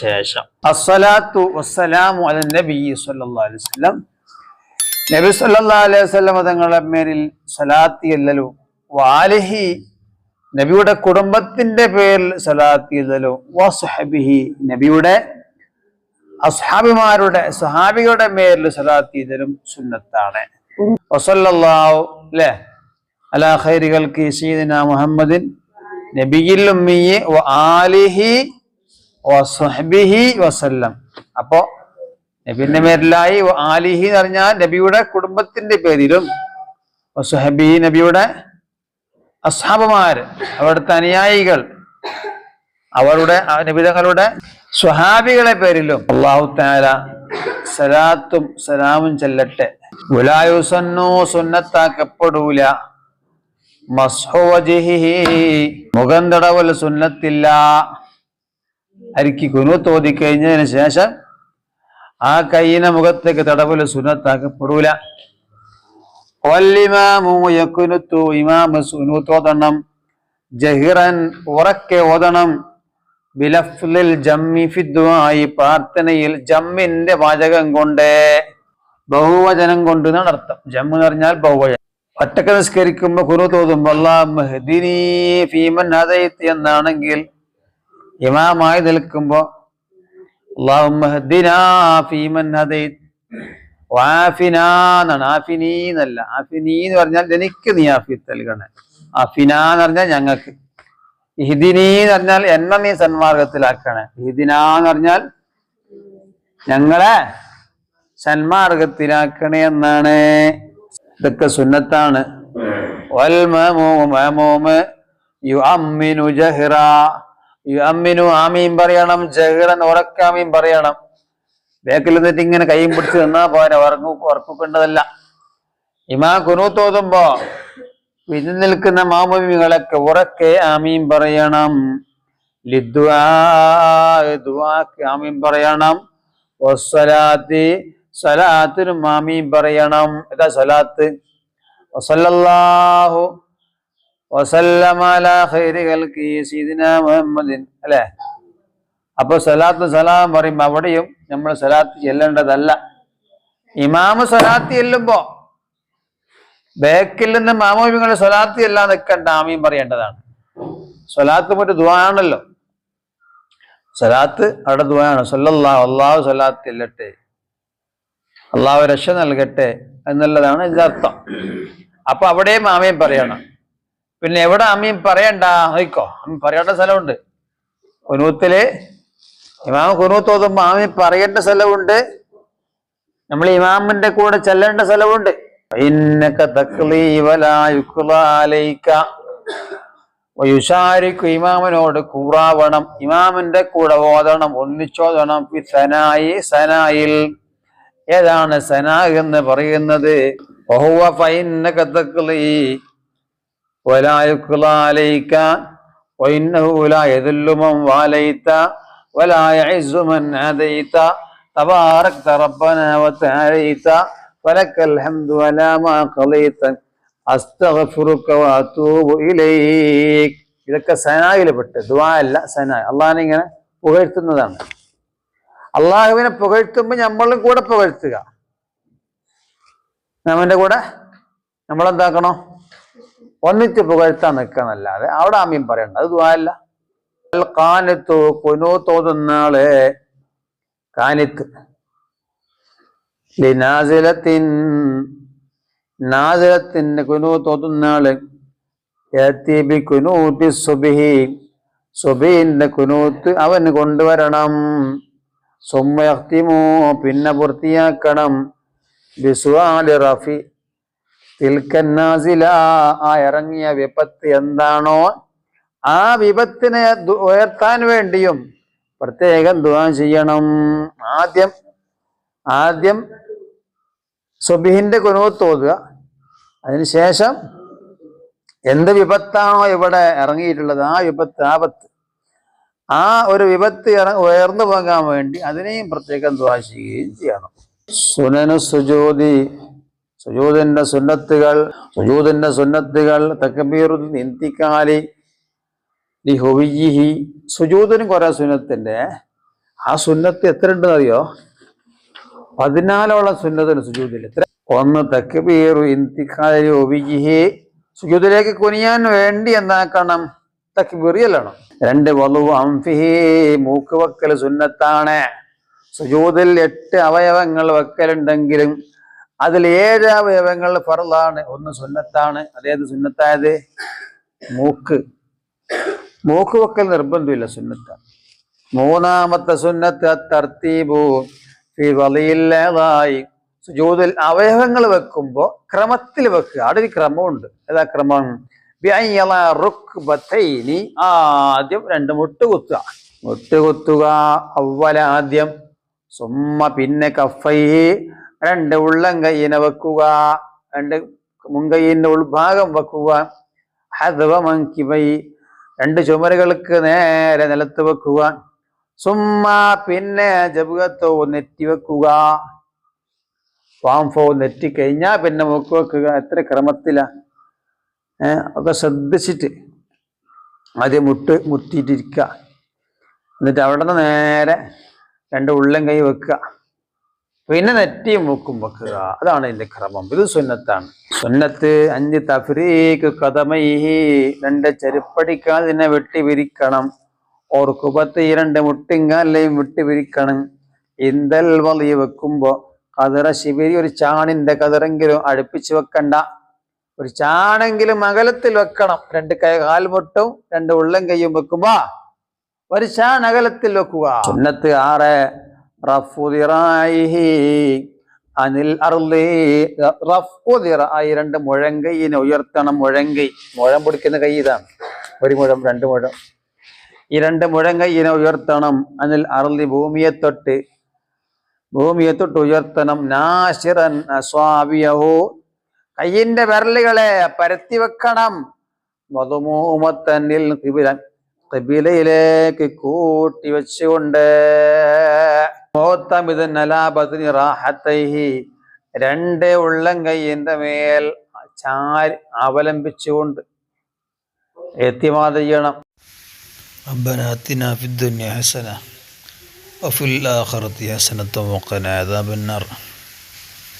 ശേഷം. അസ്സലാത്തു വസ്സലാമു അലൈഹി നബി അലൈഹി തങ്ങളുടെ സലാത്തി വാലിഹി നബിയുടെ കുടുംബത്തിന്റെ പേരിൽ സലാത്തി അല്ലലു വസ്ഹബിഹി നബിയുടെ അസ്ഹാബിമാരുടെ സഹാബികളുടെ മേലിൽ സലാത്തി സുന്നത്താണ്. വസല്ലല്ലാഹു അല്ലേ അലാ ഖൈരികൾക്ക് സീദന മുഹമ്മദിൻ ആലിഹി വസല്ലം. അപ്പോ നബിന്റെ പേരിലായി ആലിഹി എന്ന് പറഞ്ഞാൽ നബിയുടെ കുടുംബത്തിന്റെ പേരിലും വസ്ഹബിഹി നബിയുടെ അസാബമാര് അവരുടെ അനുയായികൾ അവരുടെ നബിതങ്ങളുടെ സ്വഹാബികളെ പേരിലും അള്ളാഹു താല സലാത്തും സലാമും ചെല്ലട്ടെ. ഗുലായുസന്നോ സുന്നത്താക്കപ്പെടൂല. മുഖം തടവൽ സുന്നത്തില്ല. അരിക്ക് കുനു തോതി കഴിഞ്ഞതിന് ശേഷം ആ കൈയിനെ മുഖത്തേക്ക് തടവൽ സുന്നത്താക്കപ്പെടൂല. ഇമാമ ഉറക്കെ ഓതണം. ബിലഫ്ലിൽ ജമ്മി പ്രാർത്ഥനയിൽ ജമ്മിന്റെ വാചകം കൊണ്ട് ബഹുവചനം കൊണ്ട് അർത്ഥം ജമ്മ് എന്ന് പറഞ്ഞാൽ ബഹുവചനം. ഒറ്റയ്ക്ക് നിസ്കരിക്കുമ്പോ കുരു തോതുമ്പോ അള്ളാഹ്ദിനി എന്നാണെങ്കിൽ ഇമാമായി നിൽക്കുമ്പോ അള്ളാഹുദിനാ ഫീമൻ ആഫിനി എന്ന് പറഞ്ഞാൽ എനിക്ക് നീ ആഫി നൽകണേ. ആഫിന എന്ന് പറഞ്ഞാൽ ഞങ്ങൾക്ക്. ഇഹിദിനീ എന്ന് പറഞ്ഞാൽ എന്നെ നീ സന്മാർഗത്തിലാക്കണേ. ഹിദിന എന്ന് പറഞ്ഞാൽ ഞങ്ങളെ സന്മാർഗത്തിലാക്കണേ എന്നാണ്. ഇതൊക്കെ സുന്നത്താണ്. ആമീൻ പറയണം ജഹ്റൻ ഉറക്കാമീൻ പറയണം. ബേക്കിൽ നിന്നിട്ട് ഇങ്ങനെ കൈയും പിടിച്ച് നിന്നാ പോരെ ഉറങ്ങു ഉറപ്പിക്കേണ്ടതല്ല ഇമാ കുനു തോതുമ്പോ വിധി നിൽക്കുന്ന മാമൂമികളൊക്കെ ഉറക്കെ ആമീൻ പറയണം. ലിദ്വാ ആമീൻ പറയണം. വസ്സലാത്തി സലാത്തിനും മാമീം പറയണം. ഇതാ സലാത്ത്. വസല്ലാഹു മുഹമ്മദിൻ. അല്ലേ? അപ്പൊ സലാത്ത് സലാം പറയുമ്പോ അവിടെയും നമ്മൾ സലാത്ത് ചെല്ലേണ്ടതല്ല. ഇമാമ് സലാത്ത് ചെല്ലുമ്പോ ബേക്കിൽ നിന്ന് മാമോമിങ്ങളെ സലാത്ത് എല്ലാം നിൽക്കണ്ട ആമീൻ പറയേണ്ടതാണ്. സ്വലാത്ത് മറ്റു ദുവാണല്ലോ സലാത്ത് അവിടെ ദുവാണ് സൊല്ലാ അള്ളാഹു സ്വലാത്ത് ചെല്ലട്ടെ. അള്ളാഹു രക്ഷ നൽകട്ടെ എന്നുള്ളതാണ് ഇതിന്റെ അർത്ഥം. അപ്പൊ അവിടെയും ആമയും പറയണം. പിന്നെ എവിടെ ആമയും പറയണ്ട? നോക്കോ അമ്മ പറയേണ്ട സ്ഥലമുണ്ട്. കുനൂത്തിൽ ഇമാം കുനൂത്ത് ഓതുമ്പോ ആമീൻ പറയേണ്ട സ്ഥലമുണ്ട്. നമ്മൾ ഇമാമിന്റെ കൂടെ ചെല്ലേണ്ട സ്ഥലമുണ്ട്. വയുഷാരിക്കു ഇമാമിനോട് കൂറാവണം. ഇമാമിന്റെ കൂടെ ഓതണം ഒന്നിച്ചോതണം. സനായി സനായിൽ. ഏതാണ് സന എന്ന് പറയുന്നത്? ഇതൊക്കെ സനായിൽപ്പെട്ട് ദ്വാ അല്ല സനായ്. അള്ളഹാനെ ഇങ്ങനെ പുകഴ്ത്തുന്നതാണ്. അള്ളാഹുവിനെ പുകഴ്ത്തുമ്പോൾ നമ്മളും കൂടെ പുകഴ്ത്തുക. നമ്മന്റെ കൂടെ നമ്മളെന്താക്കണോ? ഒന്നിച്ച് പുകഴ്ത്താൻ നിൽക്കണല്ലാതെ അവിടെ ആമീൻ പറയണ്ട. അത് ദുആ അല്ല കാനത്തു കുനു തോന്നുന്നാളെ കാനിത്ത് ലിനാസിലത്തിൻ നാസിലത്തിന് കുനു തോന്നുന്നാൾ യഅതി കുനൂത്തി സുബിഹി. സുബീന്റെ കുനൂത്ത് അവന് കൊണ്ടുവരണം. സുമ്മയഖ്തിമു പിന്നെ പൂർത്തിയാക്കണം. ബിസുആലി റഫി. തിൽക്കന്നാസില ആ ഇറങ്ങിയ വിപത്ത് എന്താണോ ആ വിപത്തിനെ ഉയർത്താൻ വേണ്ടിയും പ്രത്യേകം ദുആ ചെയ്യണം. ആദ്യം ആദ്യം സുബിഹിന്റെ കുനുവത്ത് ഓതുക. അതിനുശേഷം എന്ത് വിപത്താണോ ഇവിടെ ഇറങ്ങിയിട്ടുള്ളത്? ആ വിപത്ത് ആപത്ത് ആ ഒരു വിപത്ത് ഉയർന്നു പോകാൻ വേണ്ടി അതിനെയും പ്രത്യേകം ദ്വാശിക്കുകയും ചെയ്യണം. സുനനു സുജോതി സുജൂദിന്റെ സുന്നത്തുകൾ സുജൂദിന്റെ സുന്നത്തുകൾ തക്കബീറു നിന്തിക്കാലി ലി ഹുവിയിഹി. സുജൂദിനും കുറെ സുന്നത്തിന്റെ ആ സുന്നത്ത് എത്ര ഉണ്ടെന്ന് അറിയോ? പതിനാലോളം സുന്നത്തിന് സുജൂദിൽ എത്ര? ഒന്ന് തക്ബീറു ഇന്തിക്കാലി ഒബിജിഹി സുജൂദിലേക്ക് കുനിയാൻ വേണ്ടി എന്താക്കണം? തക്ബീർ ചെല്ലണം രണ്ട് വലു അംഫിഹി മൂക്ക് വെക്കൽ സുന്നത്താണ്. സുജൂദിൽ എട്ട് അവയവങ്ങൾ വെക്കലുണ്ടെങ്കിലും അതിൽ ഏഴ് അവയവങ്ങൾ ഫറലാണ് ഒന്ന് സുന്നത്താണ് അതേത് സുന്നത്തായത്? മൂക്ക്. മൂക്ക് വെക്കൽ നിർബന്ധമില്ല സുന്നത്താണ് മൂന്നാമത്തെ സുന്നത്ത് തർത്തീബു ഫി സുജൂതിൽ അവയവങ്ങൾ വെക്കുമ്പോൾ ക്രമത്തിൽ വെക്കുക. അവിടെ ഒരു ക്രമമുണ്ട്. ഏതാ ക്രമം? റുക്ബത്തൈനി ആദ്യം രണ്ട് മുട്ട് കുത്തുക മുട്ട് കുത്തുക അവലാദ്യം സുമ്മ പിന്നെ കഫൈ രണ്ട് ഉള്ളം കൈയിനെ വെക്കുക രണ്ട് മുൻകൈയിന്റെ ഉൾഭാഗം വെക്കുക. ഹദവ മങ്കിബൈ രണ്ട് ചുമരുകൾക്ക് നേരെ നിലത്ത് വെക്കുക. സുമ്മ പിന്നെ ജപകത്തോ നെറ്റി വെക്കുക. പാംഫോ നെറ്റി കഴിഞ്ഞാൽ പിന്നെ മുക്ക് വെക്കുക. എത്ര ക്രമത്തിലാ? ഏഹ് ഒക്കെ ശ്രദ്ധിച്ചിട്ട് ആദ്യം മുട്ട് മുട്ടിയിട്ടിരിക്കുക എന്നിട്ട് അവിടെ നിന്ന് നേരെ രണ്ട് ഉള്ളം കൈ വെക്കുക. പിന്നെ നെറ്റി മൂക്കും വെക്കുക. അതാണ് ഇതിന്റെ ക്രമം. ഇത് സുന്നത്താണ്. സുന്നത്ത് അഞ്ച് തഫ്രീക്ക് കഥമൈഹി. രണ്ട് ചെരുപ്പടിക്കാതിനെ വെട്ടി വിരിക്കണം. ഓർക്കുപത്ത് ഈ രണ്ട് മുട്ടിങ്കാലെയും വെട്ടി വിരിക്കണം. ഇന്ദൽ വലി വെക്കുമ്പോൾ കതിറ ശിബിരി ഒരു ചാണിന്റെ കതിറെങ്കിലും അടുപ്പിച്ച് വെക്കണ്ട. ഒരു ചാണെങ്കിലും അകലത്തിൽ വെക്കണം. രണ്ട് കൈ കാൽമുട്ടും രണ്ട് ഉള്ളം കൈയും വെക്കുമ്പോ ഒരു ചാൺ അകലത്തിൽ വെക്കുക. സുന്നത്ത് ആറ് അനിൽ അർലി രണ്ട് മുഴങ്കൈനെ ഉയർത്തണം. മുഴങ്കൈ മുഴം പിടിക്കുന്ന കൈ ഇതാണ്. ഒരു മുഴം രണ്ട് മുഴം. ഈ രണ്ട് മുഴങ്കൈനെ ഉയർത്തണം. അനിൽ അർലി ഭൂമിയെ തൊട്ട് ഭൂമിയെ തൊട്ട് ഉയർത്തണം. നാശിറൻ അസ്വാബിയഹു കയ്യിന്റെ വിരലുകളെ പരത്തി വെക്കണം മധുമൂമത്തന്നിൽ കിബിലൻ കിബിലയിലേക്ക് കൂട്ടി വെച്ചുകൊണ്ട് മോത്തമിതൻ അലാബദിനി റാഹത്തൈഹി രണ്ട് ഉള്ളം കയ്യിന്റെ മേൽ ചാരി അവലംബിച്ചുകൊണ്ട് എത്തിമാത ചെയ്യണം ربنا آتنا في الدنيا حسنة وفي الآخرة حسنة وقنا عذاب النار